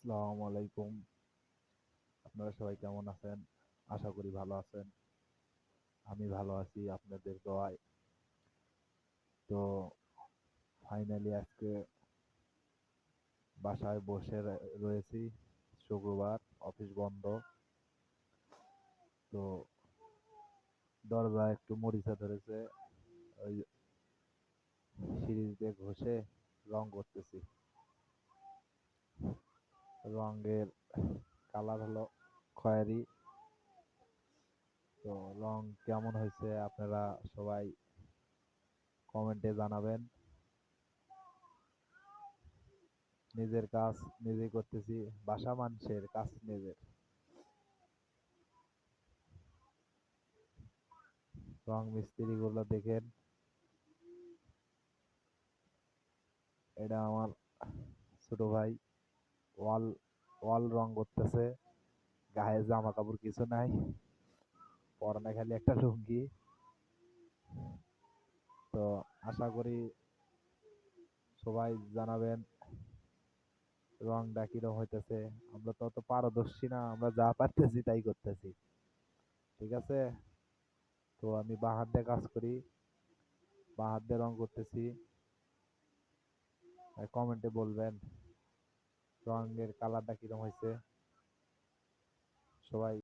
আসসালামু আলাইকুম। আপনারা সবাই কেমন আছেন? আশা করি ভালো আছেন। আমি ভালো আছি, আপনাদের দোয়ায়। তো ফাইনালি আজকে বাসায় বসে রয়েছি। শুক্রবার, অফিস বন্ধ। তো দরজা একটু মরিচা ধরেছে। ওই সিরিজ দিয়ে ঘষে রং করতেছি। রঙের কালার হলো খয়েরি। তো রং কেমন হয়েছে আপনারা সবাই কমেন্টে জানাবেন। নিজের কাজ নিজেই করতেছি, বাসা মানুষের কাজ নিজের। রং মিস্ত্রি গুলো দেখেন। এটা আমার ছোট ভাই, ওয়াল ওয়াল রং করতেছে। গায়ে জামা কাপড় কিছু নাই। পরনে খালি একটা লুঙ্গি। তো আশা করি সবাই জানাবেন রংটা কীরকম হইতেছে। আমরা তো অত পারদর্শী না, আমরা যা পারতেছি তাই করতেছি। ঠিক আছে? তো আমি বাঁ হাত দিয়ে কাজ করি। বাঁ হাত দিয়ে রং করতেছি। কমেন্টে বলবেন। রঙের কালারটা কিরম হয়েছে? সবাই